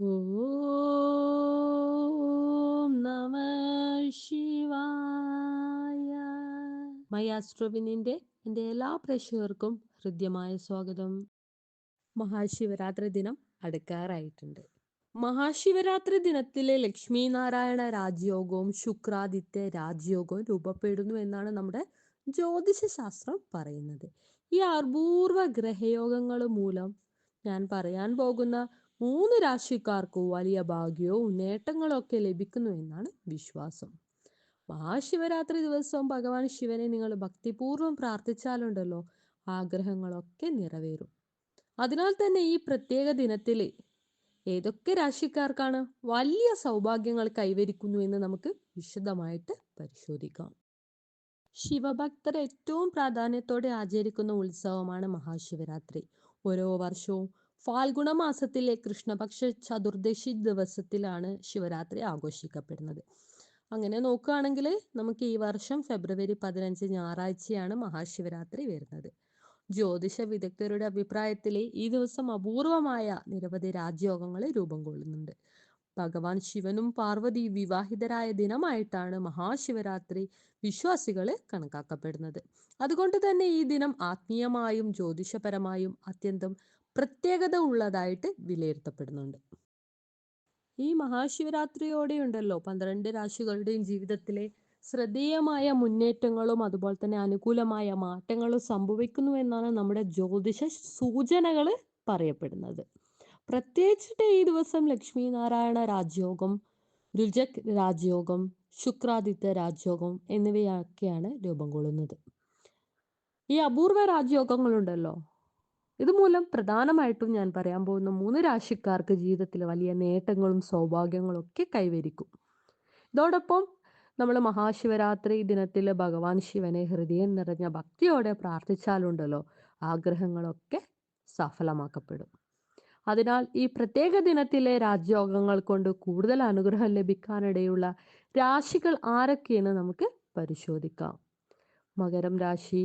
ഓം നമ ശിവായ. എല്ലാ പ്രേക്ഷകർക്കും ഹൃദ്യമായ സ്വാഗതം. മഹാശിവരാത്രി ദിനം അടുക്കാറായിട്ടുണ്ട്. മഹാശിവരാത്രി ദിനത്തിലെ ലക്ഷ്മി നാരായണ രാജയോഗവും ശുക്രാദിത്യ രാജയോഗവും രൂപപ്പെടുന്നു എന്നാണ് നമ്മുടെ ജ്യോതിഷ ശാസ്ത്രം പറയുന്നത്. ഈ അപൂർവ ഗ്രഹയോഗങ്ങൾ മൂലം ഞാൻ പറയാൻ പോകുന്ന മൂന്ന് രാശിക്കാർക്ക് വലിയ ഭാഗ്യവും നേട്ടങ്ങളും ഒക്കെ ലഭിക്കുന്നു എന്നാണ് വിശ്വാസം. മഹാശിവരാത്രി ദിവസവും ഭഗവാൻ ശിവനെ നിങ്ങൾ ഭക്തിപൂർവം പ്രാർത്ഥിച്ചാലുണ്ടല്ലോ ആഗ്രഹങ്ങളൊക്കെ നിറവേറും. അതിനാൽ തന്നെ ഈ പ്രത്യേക ദിനത്തിൽ ഏതൊക്കെ രാശിക്കാർക്കാണ് വലിയ സൗഭാഗ്യങ്ങൾ കൈവരിക്കുന്നു എന്ന് നമുക്ക് വിശദമായിട്ട് പരിശോധിക്കാം. ശിവഭക്തർ ഏറ്റവും പ്രാധാന്യത്തോടെ ആചരിക്കുന്ന ഉത്സവമാണ് മഹാശിവരാത്രി. ഓരോ വർഷവും ഫാൽഗുണ മാസത്തിലെ കൃഷ്ണപക്ഷ ചതുർദശി ദിവസത്തിലാണ് ശിവരാത്രി ആഘോഷിക്കപ്പെടുന്നത്. അങ്ങനെ നോക്കുകയാണെങ്കിൽ നമുക്ക് ഈ വർഷം ഫെബ്രുവരി പതിനഞ്ച് ഞായറാഴ്ചയാണ് മഹാശിവരാത്രി വരുന്നത്. ജ്യോതിഷ വിദഗ്ധരുടെ അഭിപ്രായത്തിൽ ഈ ദിവസം അപൂർവമായ നിരവധി രാജയോഗങ്ങൾ രൂപം കൊള്ളുന്നുണ്ട്. ഭഗവാൻ ശിവനും പാർവതി വിവാഹിതരായ ദിനമായിട്ടാണ് മഹാശിവരാത്രി വിശ്വാസികളെ കണക്കാക്കപ്പെടുന്നത്. അതുകൊണ്ട് തന്നെ ഈ ദിനം ആത്മീയമായും ജ്യോതിഷപരമായും അത്യന്തം പ്രത്യേകത ഉള്ളതായിട്ട് വിലയിരുത്തപ്പെടുന്നുണ്ട്. ഈ മഹാശിവരാത്രിയോടെ ഉണ്ടല്ലോ പന്ത്രണ്ട് രാശികളുടെയും ജീവിതത്തിലെ ശ്രദ്ധേയമായ മുന്നേറ്റങ്ങളും അതുപോലെ തന്നെ അനുകൂലമായ മാറ്റങ്ങളും സംഭവിക്കുന്നു എന്നാണ് നമ്മുടെ ജ്യോതിഷ സൂചനകൾ പറയപ്പെടുന്നത്. പ്രത്യേകിച്ചിട്ട് ഈ ദിവസം ലക്ഷ്മി നാരായണ രാജയോഗം രുജക് രാജയോഗം ശുക്രാദിത്യ രാജയോഗം എന്നിവയൊക്കെയാണ് രൂപം കൊള്ളുന്നത്. ഈ അപൂർവ രാജയോഗങ്ങളുണ്ടല്ലോ ഇതുമൂലം പ്രധാനമായിട്ടും ഞാൻ പറയാൻ പോകുന്ന മൂന്ന് രാശിക്കാർക്ക് ജീവിതത്തിൽ വലിയ നേട്ടങ്ങളും സൗഭാഗ്യങ്ങളും ഒക്കെ കൈവരിക്കും. ഇതോടൊപ്പം നമ്മൾ മഹാശിവരാത്രി ദിനത്തിൽ ഭഗവാൻ ശിവനെ ഹൃദയം നിറഞ്ഞ ഭക്തിയോടെ പ്രാർത്ഥിച്ചാലുണ്ടല്ലോ ആഗ്രഹങ്ങളൊക്കെ സഫലമാക്കപ്പെടും. അതിനാൽ ഈ പ്രത്യേക ദിനത്തിലെ രാജയോഗങ്ങൾ കൊണ്ട് കൂടുതൽ അനുഗ്രഹം ലഭിക്കാനിടയുള്ള രാശികൾ ആരൊക്കെയെന്ന് നമുക്ക് പരിശോധിക്കാം. മകരം രാശി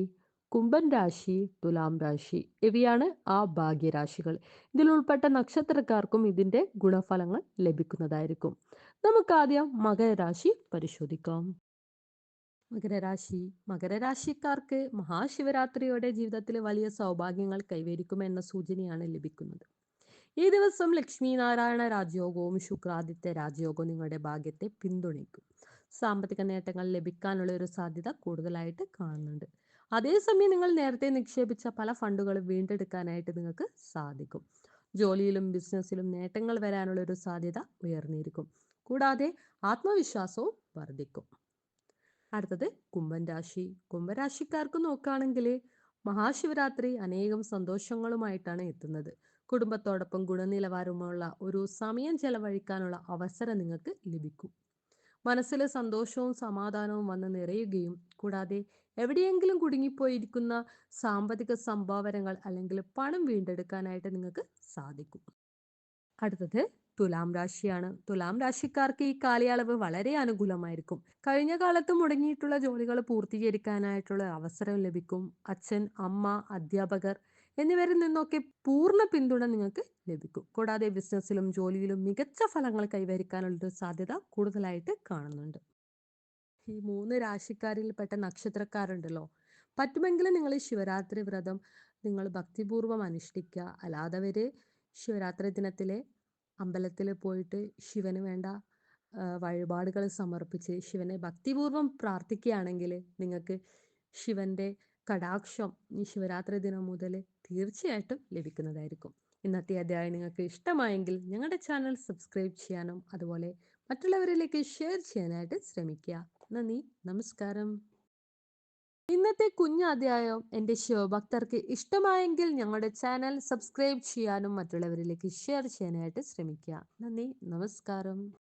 കുംഭൻ രാശി തുലാം രാശി ഇവയാണ് ആ ഭാഗ്യരാശികൾ. ഇതിൽ ഉൾപ്പെട്ട നക്ഷത്രക്കാർക്കും ഇതിന്റെ ഗുണഫലങ്ങൾ ലഭിക്കുന്നതായിരിക്കും. നമുക്ക് ആദ്യം മകരരാശി പരിശോധിക്കാം. മകരരാശി. മകരരാശിക്കാർക്ക് മഹാശിവരാത്രിയോടെ ജീവിതത്തിൽ വലിയ സൗഭാഗ്യങ്ങൾ കൈവരിക്കുമെന്ന സൂചനയാണ് ലഭിക്കുന്നത്. ഈ ദിവസം ലക്ഷ്മി നാരായണ രാജയോഗവും ശുക്രാദിത്യ രാജയോഗവും നിങ്ങളുടെ ഭാഗ്യത്തെ പിന്തുണയ്ക്കും. സാമ്പത്തിക നേട്ടങ്ങൾ ലഭിക്കാനുള്ള ഒരു സാധ്യത കൂടുതലായിട്ട് കാണുന്നുണ്ട്. അതേസമയം നിങ്ങൾ നേരത്തെ നിക്ഷേപിച്ച പല ഫണ്ടുകളും വീണ്ടെടുക്കാനായിട്ട് നിങ്ങൾക്ക് സാധിക്കും. ജോലിയിലും ബിസിനസ്സിലും നേട്ടങ്ങൾ വരാനുള്ള ഒരു സാധ്യത ഉയർന്നിരിക്കും. കൂടാതെ ആത്മവിശ്വാസവും വർദ്ധിക്കും. അടുത്തത് കുംഭൻ രാശി കുംഭരാശിക്കാർക്ക് നോക്കുകയാണെങ്കിൽ മഹാശിവരാത്രി അനേകം സന്തോഷങ്ങളുമായിട്ടാണ് എത്തുന്നത്. കുടുംബത്തോടൊപ്പം ഗുണനിലവാരമുള്ള ഒരു സമയം ചെലവഴിക്കാനുള്ള അവസരം നിങ്ങൾക്ക് ലഭിക്കും. മനസ്സിലെ സന്തോഷവും സമാധാനവും വന്ന് നിറയുകയും കൂടാതെ എവിടെയെങ്കിലും കുടുങ്ങിപ്പോയിരിക്കുന്ന സാമ്പത്തിക സംഭാവനകൾ അല്ലെങ്കിൽ പണം വീണ്ടെടുക്കാനായിട്ട് നിങ്ങൾക്ക് സാധിക്കും. അടുത്തത് തുലാം രാശിയാണ്. തുലാം രാശിക്കാർക്ക് ഈ കാലയളവ് വളരെ അനുകൂലമായിരിക്കും. കഴിഞ്ഞ കാലത്ത് മുടങ്ങിയിട്ടുള്ള ജോലികൾ പൂർത്തീകരിക്കാനായിട്ടുള്ള അവസരം ലഭിക്കും. അച്ഛൻ അമ്മ അധ്യാപകർ എന്നിവരിൽ നിന്നൊക്കെ പൂർണ പിന്തുണ നിങ്ങൾക്ക് ലഭിക്കും. കൂടാതെ ബിസിനസ്സിലും ജോലിയിലും മികച്ച ഫലങ്ങൾ കൈവരിക്കാനുള്ള സാധ്യത കൂടുതലായിട്ട് കാണുന്നുണ്ട്. ഈ മൂന്ന് രാശിക്കാരിൽപ്പെട്ട നക്ഷത്രക്കാരുണ്ടല്ലോ. പറ്റുമെങ്കിൽ നിങ്ങൾ ശിവരാത്രി വ്രതം നിങ്ങൾ ഭക്തിപൂർവം അനുഷ്ഠിക്കുക അല്ലാതെ ശിവരാത്രി ദിനത്തിലെ അമ്പലത്തിൽ പോയിട്ട് ശിവന് വേണ്ട വഴിപാടുകൾ സമർപ്പിച്ച് ശിവനെ ഭക്തിപൂർവം പ്രാർത്ഥിക്കുകയാണെങ്കിൽ നിങ്ങൾക്ക് ശിവന്റെ കടാക്ഷം ഈ ശിവരാത്രി ദിനം മുതൽ തീർച്ചയായിട്ടും ലഭിക്കുന്നതായിരിക്കും. ഇന്നത്തെ അധ്യായം നിങ്ങൾക്ക് ഇഷ്ടമായെങ്കിൽ ഞങ്ങളുടെ ചാനൽ സബ്സ്ക്രൈബ് ചെയ്യാനും അതുപോലെ മറ്റുള്ളവരിലേക്ക് ഷെയർ ചെയ്യാനായിട്ട് ശ്രമിക്കുക. നന്ദി. നമസ്കാരം. ഇന്നത്തെ കുഞ്ഞു അധ്യായം എന്റെ ശിവഭക്തർക്ക് ഇഷ്ടമായെങ്കിൽ ഞങ്ങളുടെ ചാനൽ സബ്സ്ക്രൈബ് ചെയ്യാനും മറ്റുള്ളവരിലേക്ക് ഷെയർ ചെയ്യാനായിട്ട് ശ്രമിക്കുക. നന്ദി. നമസ്കാരം.